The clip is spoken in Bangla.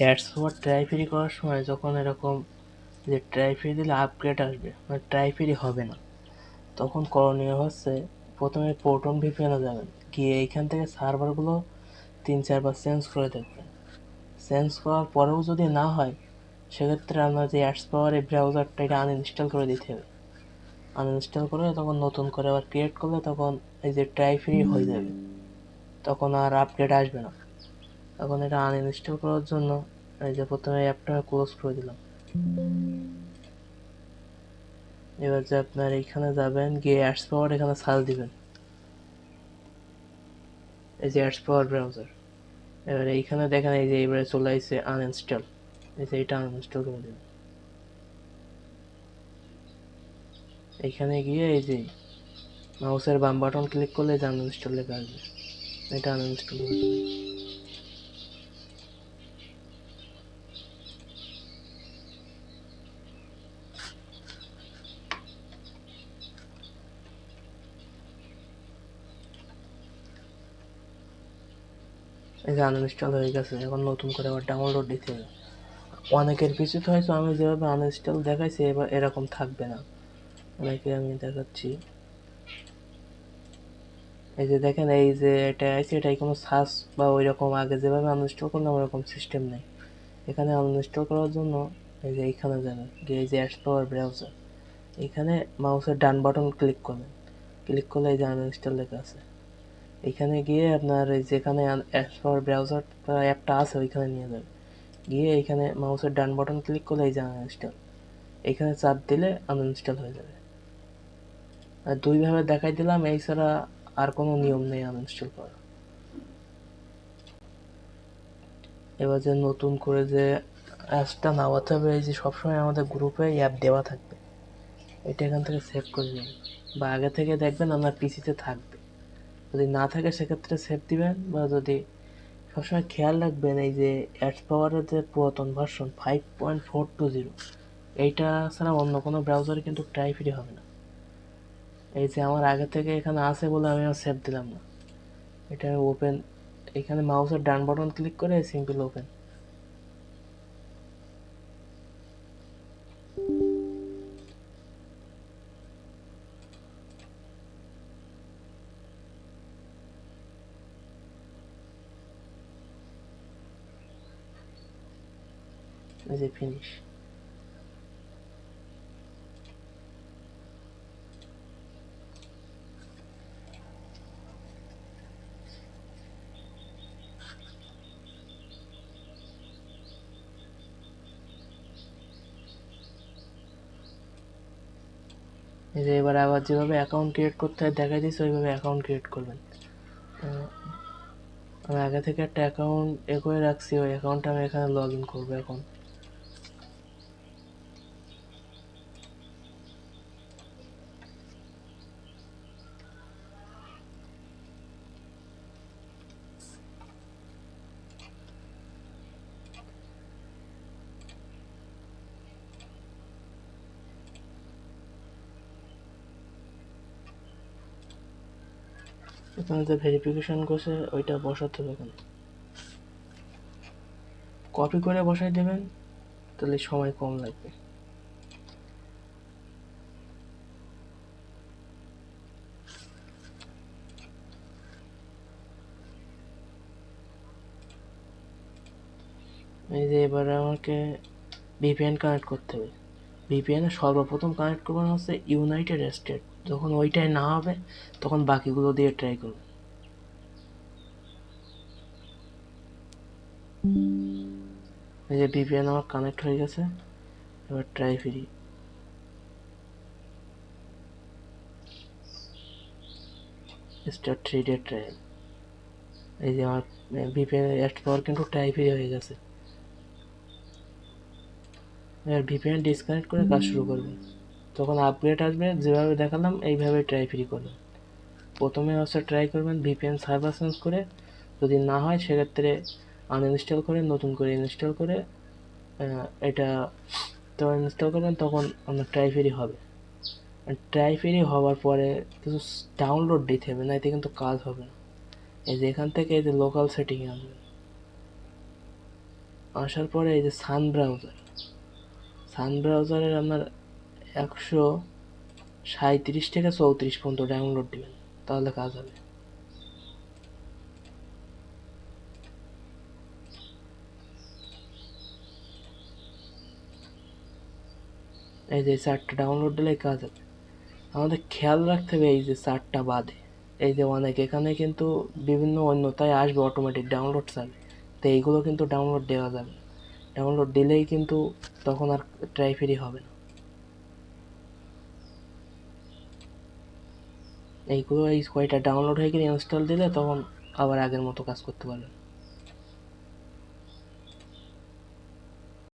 অ্যাডস ফর ট্রাই ফ্রি করার সময় যখন এরকম যে ট্রাই ফ্রি দিলে আপগ্রেড আসবে মানে ট্রাই ফ্রি হবে না, তখন করণীয় হচ্ছে প্রথমে প্রোটন ভিপিএনে যাবেন, গিয়ে এইখান থেকে সার্ভারগুলো তিন চারবার চেঞ্জ করে দেখবেন। চেঞ্জ করার পরেও যদি না হয়, সেক্ষেত্রে আপনার যে অ্যাডস পাওয়ার এই ব্রাউজারটা এটা আনইনস্টল করে দিতে হবে। আনইনস্টল করে তখন নতুন করে আবার ক্রিয়েট করলে তখন এই যে ট্রাই ফ্রি হয়ে যাবে, তখন আর আপডেট আসবে না। তখন এটা আনইনস্টল করার জন্য এই যে প্রথমে অ্যাপটা ক্লোজ করে দিলাম। এবার যে আপনার এইখানে যাবেন, গিয়ে অ্যাডস পাওয়ার এখানে সার্চ দিবেন। এই যে অ্যাডস পাওয়ার ব্রাউজার এবার এইখানে দেখেন এই যে এবারে চলে আসছে আনইনস্টল এই যে এটা আনইনস্টল করে দেবেন এইখানে গিয়ে এই যে মাউসের বাম বাটন ক্লিক করলে যে আনইনস্টল লেখা আসবে। এটা আনইনস্টল করে দেবেন এই যে আনইনস্টল হয়ে গেছে, এখন নতুন করে আবার ডাউনলোড দিতে হবে। অনেকের পিছুতে হয়তো আমি যেভাবে আনইনস্টল দেখাইছি, এবার এরকম থাকবে না। অনেকে আমি দেখাচ্ছি। এই যে দেখেন, এই যে এটা আছে, এটাই কোনো সার্চ বা ওই রকম আগে যেভাবে আনইনস্টল করলাম, ওরকম সিস্টেম নেই। এখানে আনইনস্টল করার জন্য এই যে এইখানে যাবেন, গিয়ে এই যে অ্যাডস পাওয়ার ব্রাউজার এখানে মাউসের ডান বাটন ক্লিক করবেন। ক্লিক করলে এই যে আনইনস্টল লেখা আছে। এখানে গিয়ে আপনার যেখানে পাওয়ার ব্রাউজার অ্যাপটা আছে, ওইখানে নিয়ে যাবে। গিয়ে এখানে মাউসের ডান বাটন ক্লিক করলে এই যে আনইনস্টল এখানে চাপ দিলে আনইনস্টল হয়ে যাবে। আর দুইভাবে দেখাই দিলাম, এই ছাড়া আর কোনো নিয়ম নেই আনইনস্টল করা এবার যে নতুন করে যে অ্যাপসটা নামাতে হবে, এই যে সবসময় আমাদের গ্রুপে অ্যাপ দেওয়া থাকবে। এটা এখান থেকে সেভ করে নেবেন বা আগে থেকে দেখবেন আপনার পিসিতে থাকবে। যদি না থাকে সেক্ষেত্রে সেভ দিবেন বা যদি সবসময় খেয়াল রাখবেন এই যে অ্যাডস পাওয়ারের যে পুরাতন version five point four two zero এইটা ছাড়া অন্য কোনো ব্রাউজারে কিন্তু ট্রাই ফ্রি হবে না। এই যে আমার আগে থেকে এখানে আছে বলে আমি আর সেভ দিলাম না। এটা ওপেন এখানে মাউসের ডান বাটন ক্লিক করে সিম্পল ওপেন যে ফিনিশ এই যে এবার আবার যেভাবে অ্যাকাউন্ট ক্রিয়েট করতে হয়, দেখা দিচ্ছে ওইভাবে অ্যাকাউন্ট ক্রিয়েট করবেন। আমি আগে থেকে একটা অ্যাকাউন্ট এ করে রাখছি, ওই অ্যাকাউন্টটা আমি এখানে লগ ইন করব এখন। এখানে যে ভেরিফিকেশন করছে, ওইটা বসাতে হবে এখানে কপি করে বসাই দেবেন, তাহলে সময় কম লাগবে। এই যে এবারে আমাকে ভিপিএন কানেক্ট করতে হবে। ভিপিএনে সর্বপ্রথম কানেক্ট করবেন হচ্ছে ইউনাইটেড স্টেট যখন ওইটাই না হবে, তখন বাকিগুলো দিয়ে ট্রাই করবেন এই যে ভিপিএন আমার কানেক্ট হয়ে গেছে, এবার try free. Star three day trial এই যে আমার ভিপিএন অ্যাড পাওয়ার কিন্তু ট্রাই ফ্রি হয়ে গেছে। এবার ভিপিএন ডিসকানেক্ট করে কাজ শুরু করবেন তখন আপগ্রেড আসবে, যেভাবে দেখালাম, এইভাবে ট্রাই ফ্রি করবেন প্রথমে হচ্ছে ট্রাই করবেন ভিপিএন সার্ভার চেঞ্জ করে। যদি না হয়, সেক্ষেত্রে আনইনস্টল করে, নতুন করে ইনস্টল করে এটা তখন ইনস্টল করবেন, তখন আপনার ট্রাই ফ্রি হবে। ট্রাই ফ্রি হওয়ার পরে কিছু ডাউনলোড দিতে হবে না এতে কিন্তু কাজ হবে না। এই যে এখান থেকে এই যে লোকাল সেটিং আসবে আসার পরে এই যে সান ব্রাউজার সান ব্রাউজারের আপনার একশো সাঁত্রিশ থেকে চৌত্রিশ পর্যন্ত ডাউনলোড দিবেন, তাহলে কাজ হবে। এই যে চারটা ডাউনলোড দিলে কাজ হবে। আমাদের খেয়াল রাখতে হবে এই যে চারটা বাদে। এই যে অনেক, এখানে কিন্তু বিভিন্ন অন্যতায় আসবে অটোমেটিক ডাউনলোড চাবে তো এইগুলো কিন্তু ডাউনলোড দেওয়া যাবে ডাউনলোড দিলেই কিন্তু তখন আর ট্রাই ফ্রি হবে না। এইগুলো এই কয়টা ডাউনলোড হয়ে গেলে ইনস্টল দিলে তখন আবার আগের মতো কাজ করতে পারবেন